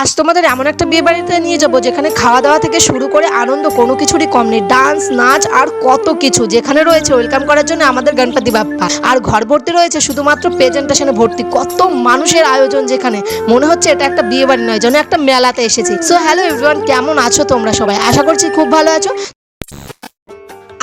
আজ তোমাদের এমন একটা বিয়ে বাড়িতে নিয়ে যাব যেখানে খাওয়া দাওয়া থেকে শুরু করে আনন্দ কোনো কিছুরই কম নেই। ডান্স, নাচ আর কত কিছু। যেখানে রয়েছে ওয়েলকাম করার জন্য আমাদের গণপতি বাপ্পা আর ঘর ভর্তি রয়েছে শুধুমাত্র প্রেজেন্টেশনে ভর্তি। কত মানুষের আয়োজন যেখানে। মনে হচ্ছে এটা একটা বিয়ে বাড়ি নয়, যেন একটা মেলাতে এসেছি। সো হ্যালো এভরিওয়ান কেমন আছো তোমরা সবাই? আশা করছি খুব ভালো আছো।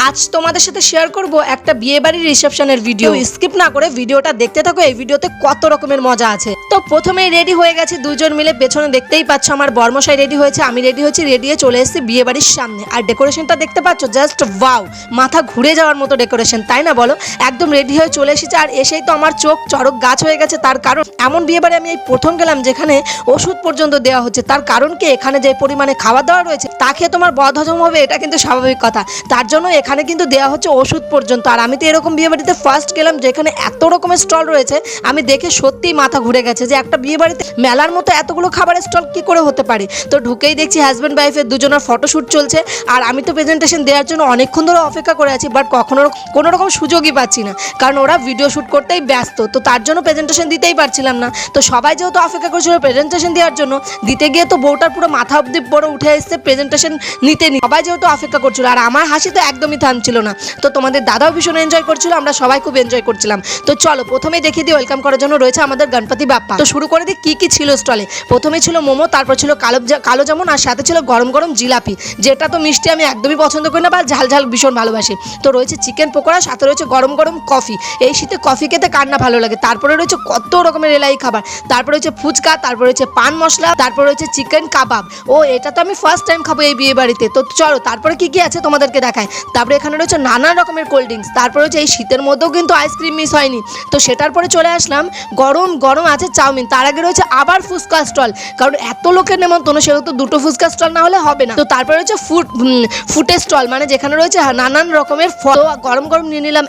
আজ তোমাদের সাথে শেয়ার করব একটা বিয়ে বাড়ির রিসেপশনের ভিডিও স্কিপ না করে ভিডিওটা দেখতে থাকো, এই ভিডিওতে কত রকমের মজা আছে। তো প্রথমেই রেডি হয়ে গেছি দুজন মিলে, পেছনে দেখতেই পাচ্ছ আমার বর্মশাই রেডি হয়েছে, আমি রেডি হয়েছি রেডি হয়ে চলে এসেছি বিয়ে বাড়ির সামনে। আর ডেকোরেশনটা দেখতে পাচ্ছ জাস্ট ওয়াও মাথা ঘুরে যাওয়ার মতো ডেকোরেশন তাই না বলো? একদম রেডি হয়ে চলে এসেছে, আর এসেই তো আমার চোখ চড়ক গাছ হয়ে গেছে, তার কারণ এমন বিয়ে বাড়ি আমি এই প্রথম গেলাম যেখানে ওষুধ পর্যন্ত দেওয়া হচ্ছে, তার কারণ কি? এখানে যে পরিমাণে খাওয়া দাওয়া রয়েছে, তা খেয়ে তোমার বদ হজম হবে, এটা কিন্তু স্বাভাবিক কথা। তার জন্য এখানে কিন্তু দেওয়া হচ্ছে ওষুধ পর্যন্ত। আর আমি তো এরকম বিয়ে বাড়িতে ফার্স্ট গেলাম যেখানে এত রকমের স্টল রয়েছে, আমি দেখে সত্যিই মাথা ঘুরে গেছে যে একটা বিয়ে বাড়িতে মেলার মতো এতগুলো খাবারের স্টল কি করে হতে পারে? তো ঢুকেই দেখছি হাজব্যান্ড ওয়াইফের দুজনের ফটোশ্যুট চলছে। আর আমি তো প্রেজেন্টেশন দেওয়ার জন্য অনেকক্ষণ ধরে অপেক্ষা করে আছি বাট কখনো কোনো রকম সুযোগই পাচ্ছি না। কারণ ওরা ভিডিও শ্যুট করতেই ব্যস্ত, তো তার জন্য প্রেজেন্টেশন দিতেই পারছিলাম না। তো সবাই যেহেতু অপেক্ষা করছিল প্রেজেন্টেশন দেওয়ার জন্য, দিতে গিয়ে তো বউটার পুরো মাথা অব্দি বড় উঠে এসছে প্রেজেন্টেশন নিতে নি সবাই যেহেতু অপেক্ষা করছিল, আর আমার হাসি তো একদমই থামছিল না। তো তোমাদের দাদাও ভীষণ এনজয় করছিল, আমরা সবাই খুব এনজয় করছিলাম। তো চলো প্রথমে দেখিয়ে দিই ওয়েলকাম করার জন্য রয়েছে আমাদের গণপতি বাপ্পা। তো শুরু করে দিই, কি কি ছিল স্টলে প্রথমে ছিল মোমো, তারপর ছিল কালো কালো জামুন, আর সাথে ছিল গরম গরম জিলাপি। যেটা তো মিষ্টি, আমি একদমই পছন্দ করি না, বা ঝাল ঝাল ভীষণ ভালোবাসি। তো রয়েছে চিকেন পকোড়া, সাথে রয়েছে গরম গরম কফি এই শীতে কফি খেতে কার না ভালো লাগে? তারপরে রয়েছে কত রকমের এলাই খাবার। তারপরে রয়েছে ফুচকা, তারপরে রয়েছে পান মশলা, তারপরে রয়েছে চিকেন কাবাব ও, এটা তো আমি ফার্স্ট টাইম খাব এই বিয়ে বাড়িতে তো চলো, তারপরে কি কি আছে তোমাদেরকে দেখায় তারপরে এখানে রয়েছে নানা রকমের কোল্ড ড্রিঙ্কস তারপরে হচ্ছে এই শীতের মধ্যেও কিন্তু আইসক্রিম মিস হয়নি। তো সেটার পরে চলে আসলাম, গরম গরম আছে চাউমিন। তার আগে রয়েছে আবার ফুচকা স্টল কারণ এত লোকের নেমন্তন্ন সেহেতু দুটো ফুচকা স্টল না হলে হবে না। তো তারপরে রয়েছে ফুড ফুটের স্টল মানে যেখানে রয়েছে নানান রকমের ফল। গরম গরম নিয়ে নিলাম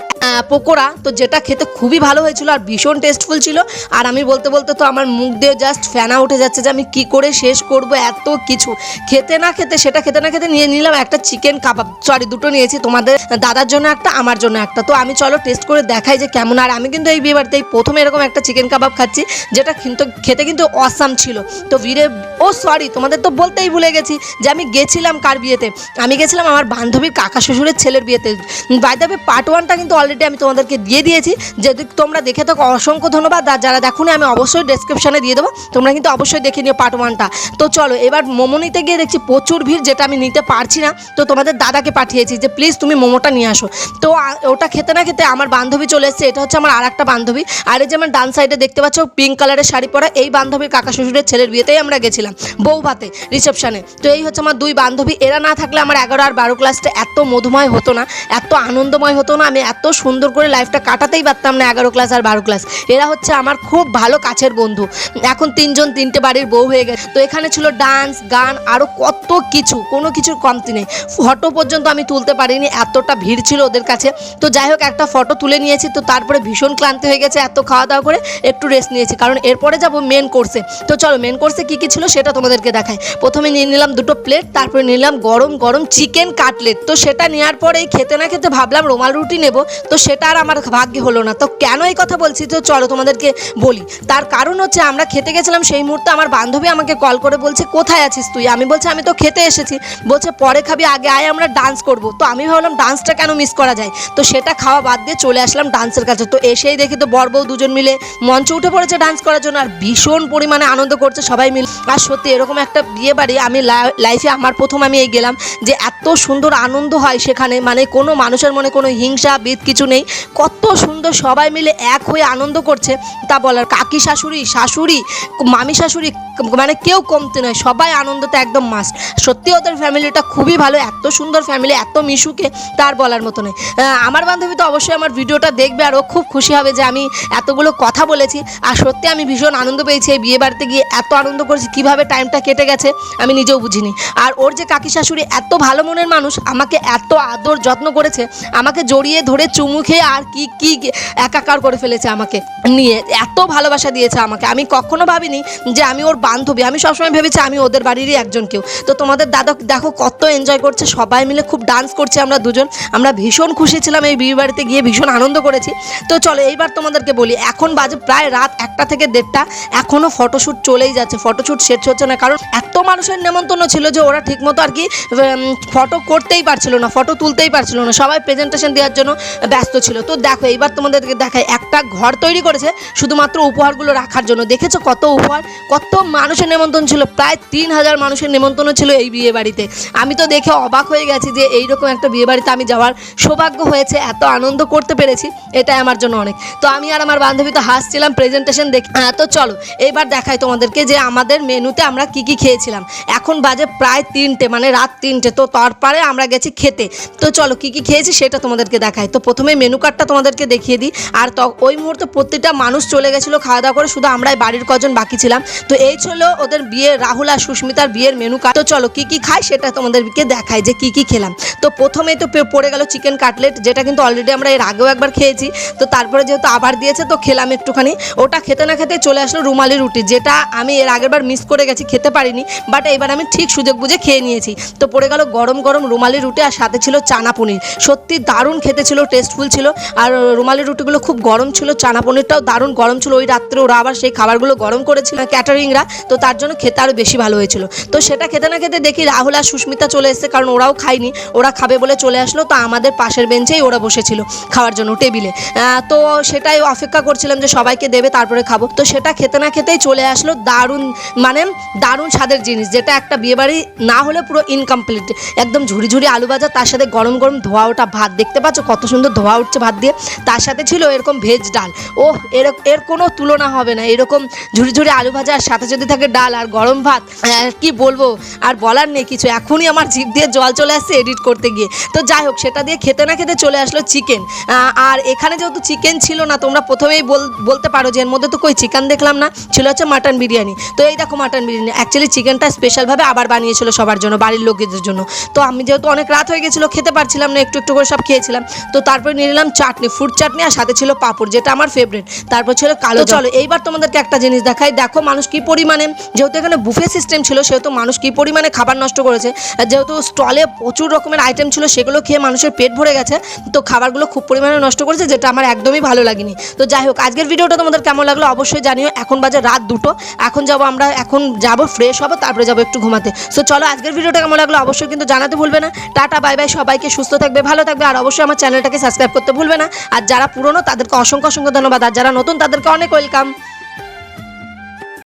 পকোড়া। তো যেটা খেতে খুবই ভালো হয়েছিল আর ভীষণ টেস্টফুল ছিল। আর আমি বলতে বলতে তো আমার মুখ দিয়ে জাস্ট ফেনা উঠে যাচ্ছে যে আমি কি করে শেষ করব এত কিছু। খেতে না খেতে, সেটা খেতে না খেতে নিয়ে নিলাম একটা চিকেন কাবাব সরি দুটো নিয়েছি তোমাদের দাদার জন্য একটা, আমার জন্য একটা। তো আমি চলো টেস্ট করে দেখাই যে কেমন। আর আমি কিন্তু এই বিয়ে বাড়িতে প্রথমে এরকম একটা চিকেন কাবাব খাচ্ছি, যেটা কিন্তু খেতে কিন্তু অসাম ছিল। তো ভিড়ে, ও সরি তোমাদের তো বলতেই ভুলে গেছি যে আমি গেছিলাম কার বিয়েতে? আমি গেছিলাম আমার বান্ধবীর কাকা শ্বশুরের ছেলের বিয়েতে। বাইদাবে পার্ট ওয়ানটা কিন্তু অলরেডি আমি তোমাদেরকে দিয়ে দিয়েছি। যদি তোমরা দেখে থাকো, অসংখ্য ধন্যবাদ। আর যারা দেখোনি, আমি অবশ্যই ডেসক্রিপশনে দিয়ে দেবো। তোমরা কিন্তু অবশ্যই দেখে নিও পার্ট ওয়ানটা তো চলো, এবার মোমো নিতে গিয়ে দেখছি প্রচুর ভিড়, যেটা আমি নিতে পারছি না। তো তোমাদের দাদাকে পাঠিয়েছি যে প্লিজ তুমি মোমোটা নিয়ে আসো। তো ওটা খেতে না খেতে আমার বান্ধবী চলে এসেছে, এটা হচ্ছে আমার আর একটা বান্ধবী। আর এই যে আমার ডান সাইডে দেখতে পাচ্ছ পিঙ্ক কালারের শাড়ি পরা এই বান্ধবীর কাকা শ্বশুরের ছেলের বিয়েতেই আমরা গেছিলাম বউ ভাতে রিসেপশনে তো এই হচ্ছে আমার দুই বান্ধবী, এরা না থাকলে আমার এগারো আর বারো ক্লাসটা এত মধুময় হতো না, এত আনন্দময় হতো না, আমি এত সুন্দর করে লাইফটা কাটাতেই পারতাম না এগারো ক্লাস আর বারো ক্লাস এরা হচ্ছে আমার খুব ভালো কাছের বন্ধু। এখন তিনজন তিনটে বাড়ির বউ হয়ে গেছে। তো এখানে ছিল ডান্স গান আরও কত কিছু, কোনো কিছুর কমতি নেই। ফটো পর্যন্ত আমি তুলতে পারিনি এতটা ভিড় ছিল ওদের কাছে। তো যাই হোক, একটা ফটো তুলে নিয়েছি, তো তারপরে ভীষণ ক্লান্তি হয়ে গেছে, এত খাওয়া দাওয়া করে একটু রেস্ট নিয়েছি। কারণ এরপরে যাব মেন কোর্সে তো চলো মেন কোর্সে কী কী ছিল সেটা তোমাদেরকে দেখায় প্রথমে নিয়ে নিলাম দুটো প্লেট তারপরে নিলাম গরম গরম চিকেন কাটলেট তো সেটা নেওয়ার পরেই খেতে না খেতে ভাবলাম রুমাল রুটি নেব। তো সেটা আর আমার ভাগ্যে হলো না। তো কেন এই কথা বলছি? তো চলো তোমাদেরকে বলি। তার কারণ হচ্ছে আমরা খেতে গেছিলাম সেই মুহূর্তে আমার বান্ধবী আমাকে কল করে বলছে, কোথায় আছিস তুই? আমি বলছি, আমি তো খেতে এসেছি। বলছে, পরে খাবি, আগে আয়, আমরা ডান্স করব। তো আমি ভাবলাম ডান্সটা কেন মিস করা যায়? তো সেটা খাওয়া বাদ দিয়ে চলে আসলাম ডান্সের কাছে। তো এসেই দেখি তো বর বউ দুজন মিলে মঞ্চে উঠে পড়েছে ডান্স করার জন্য আর ভীষণ পরিমাণে আনন্দ করছে সবাই মিলে। আর সত্যি এরকম একটা বিয়ে বাড়ি আমি লাইফে আমার প্রথম আমি এই গেলাম যে এত সুন্দর আনন্দ হয় সেখানে। মানে কোনো মানুষের মনে কোনো হিংসা বিদ কিছু নেই। কত সুন্দর সবাই মিলে এক হয়ে আনন্দ করছে। তা বলার কাকি শাশুড়ি শাশুড়ি, মামি শাশুড়ি মানে কেউ কমতে নয়। সবাই আনন্দতে একদম মাস্ট সত্যি ওদের ফ্যামিলিটা খুবই ভালো। এত সুন্দর ফ্যামিলি এত মিশুকে তার বলার মতো নয়। আমার বান্ধবী তো অবশ্যই আমার ভিডিওটা দেখবে আর ও খুব খুশি হবে যে আমি এতগুলো কথা বলেছি। আর সত্যি আমি ভীষণ আনন্দ পেয়েছি এই বিয়ে বাড়িতে গিয়ে এত আনন্দ করেছি, কীভাবে টাইমটা কেটে গেছে আমি নিজেও বুঝিনি। আর ওর যে কাকি শাশুড়ি এত ভালো মনের মানুষ, আমাকে এত আদর যত্ন করেছে, আমাকে জড়িয়ে ধরে চুমু খেয়ে আর কি কি একাকার করে ফেলেছে আমাকে, নিয়ে এত ভালোবাসা দিয়েছে আমাকে। আমি কখনো ভাবিনি যে আমি ওর বান্ধবী, আমি সবসময় ভেবেছি আমি ওদের বাড়িরই একজন কেউ। তো তোমাদের দাদা, দেখো কত এনজয় করছে, সবাই মিলে খুব ডান্স করছে আমরা আমরা দুজন, আমরা ভীষণ খুশি ছিলাম এই বিয়ে বাড়িতে গিয়ে, ভীষণ আনন্দ করেছি। তো চলো এইবার তোমাদেরকে বলি, এখন বাজে প্রায় রাত একটা থেকে দেড়টা এখনও ফটোশ্যুট চলেই যাচ্ছে। ফটোশ্যুট শেষ হচ্ছে না, কারণ এত মানুষের নেমন্তন্ন ছিল যে ওরা ঠিকমতো আর কি ফটো করতেই পারছিল না, ফটো তুলতেই পারছিল না। সবাই প্রেজেন্টেশন দেওয়ার জন্য ব্যস্ত ছিল। তো দেখো, এইবার তোমাদেরকে দেখায় একটা ঘর তৈরি করেছে শুধুমাত্র উপহারগুলো রাখার জন্য। দেখেছ কত উপহার? কত মানুষের নেমন্তন্ন ছিল, প্রায় তিন হাজার মানুষের নেমন্তন্ন ছিল এই বিয়ে বাড়িতে। আমি তো দেখে অবাক হয়ে গেছি যে এইরকম একটা বিয়ে বাড়িতে আমি যাওয়ার সৌভাগ্য হয়েছে এত আনন্দ করতে পেরেছি এটাই আমার জন্য অনেক। তো আমি আর আমার বান্ধবী তো হাসছিলাম প্রেজেন্টেশন দেখে হ্যাঁ, তো চলো এইবার দেখাই তোমাদেরকে যে আমাদের মেনুতে আমরা কি কি খেয়েছিলাম। এখন বাজে প্রায় তিনটে মানে রাত তিনটে তো তারপরে আমরা গেছি খেতে। তো চলো কি কি খেয়েছি সেটা তোমাদেরকে দেখাই। তো প্রথমে মেনু কার্ডটা তোমাদেরকে দেখিয়ে দিই। আর ওই মুহূর্তে প্রত্যেকটা মানুষ চলে গেছিল খাওয়া দাওয়া করে শুধু আমরাই বাড়ির কজন বাকি ছিলাম। তো এই ছিল ওদের বিয়ে রাহুল আর সুস্মিতার বিয়ের মেনু কার্ড তো চলো কি কি খাই সেটা তোমাদেরকে দেখাই যে কি কি খেলাম। তো প্রথমে তো পে- পড়ে গেল চিকেন কাটলেট যেটা কিন্তু অলরেডি আমরা এর আগেও একবার খেয়েছি। তো তারপরে যেহেতু আবার দিয়েছে, তো খেলাম একটুখানি। ওটা খেতে না খেতে চলে আসলো রুমালি রুটি, যেটা আমি এর আগের বার মিস করে গেছি, খেতে পারিনি বাট এবার আমি ঠিক সুযোগ বুঝে খেয়ে নিয়েছি। তো পড়ে গেল গরম গরম রুমালি রুটি আর সাথে ছিল চানা পনির। সত্যি দারুণ খেতে ছিল টেস্টফুল ছিল, আর রুমালি রুটিগুলো খুব গরম ছিল, চানা পনিরটাও দারুণ গরম ছিল। ওই রাত্রে ওরা আবার সেই খাবারগুলো গরম করেছিল, ক্যাটারিংরা, তো তার জন্য খেতে আরও বেশি ভালো হয়েছিল। তো সেটা খেতে না খেতে দেখি রাহুল আর সুস্মিতা চলে এসেছে, কারণ ওরাও খায়নি, ওরা খাবে বলে চলে আসলো, তো আমাদের পাশের বেঞ্চেই ওরা বসেছিল খাওয়ার জন্য, টেবিলে। তো সেটাই অপেক্ষা করছিলাম যে সবাইকে দেবে, তারপরে খাব। তো সেটা খেতে না খেতেই চলে আসলো দারুণ মানে দারুণ স্বাদের জিনিস, যেটা একটা বিয়েবাড়ি না হলে পুরো ইনকমপ্লিট একদম ঝুড়ি ঝুড়ি আলু ভাজা, তার সাথে গরম গরম ধোয়া ওঠা ভাত। দেখতে পাচ্ছ কত সুন্দর ধোয়া উঠছে ভাত দিয়ে। তার সাথে ছিল এরকম ভেজ ডাল। ও এর এর কোনো তুলনা হবে না। এরকম ঝুড়ি ঝুড়ি আলু ভাজা, আর সাথে যদি থাকে ডাল আর গরম ভাত কি বলব? আর বলার নেই কিছু। এখনই আমার জিভ দিয়ে জল চলে আসছে এডিট করতে গিয়ে। তো যাই হোক সেটা দিয়ে খেতে না খেতে চলে আসলো চিকেন আর এখানে যেহেতু চিকেন ছিল না তোমরা প্রথমেই বল- বলতে পারো যে এর মধ্যে তো কই চিকেন দেখলাম না ছিল হচ্ছে মাটন বিরিয়ানি। তো এই দেখো মাটন বিরিয়ানি অ্যাকচুয়ালি চিকেনটা স্পেশালভাবে আবার বানিয়েছিল সবার জন্য বাড়ির লোকেদের জন্য। তো আমি যেহেতু অনেক রাত হয়ে গেছিল খেতে পারছিলাম না একটু একটু করে সব খেয়েছিলাম। তো তারপরে নিয়ে নিলাম চাটনি ফুড চাটনি আর সাথে ছিল পাঁপড় যেটা আমার ফেভারিট তারপর ছিল কালো চলো এইবার তোমাদেরকে একটা জিনিস দেখাই। দেখো মানুষ কি পরিমাণে যেহেতু এখানে বুফে সিস্টেম ছিল সেহেতু মানুষ কি পরিমাণে খাবার নষ্ট করেছে যেহেতু স্টলে প্রচুর রকমের আইটেম ছিল সেগুলো খেয়ে মানুষের পেট ভরে গেছে, তো খাবারগুলো খুব পরিমাণে নষ্ট করেছে, যেটা আমার একদমই ভালো লাগেনি। তো যাই হোক, আজকের ভিডিওটা তোমাদের কেমন লাগল অবশ্যই জানিও। এখন বাজে রাত দুটো, এখন যাব আমরা, এখন যাব ফ্রেশ হব, তারপরে যাব একটু ঘুমাতে। সো চলো, আজকের ভিডিওটা কেমন লাগল অবশ্যই কিন্তু জানাতে ভুলবে না। টাটা বাই বাই সবাইকে সুস্থ থাকবে, ভালো থাকবে, আর অবশ্যই আমার চ্যানেলটাকে সাবস্ক্রাইব করতে ভুলবে না। আর যারা পুরনো, তাদেরকে অসংখ্য অসংখ্য ধন্যবাদ। আর যারা নতুন, তাদেরকে অনেক ওয়েলকাম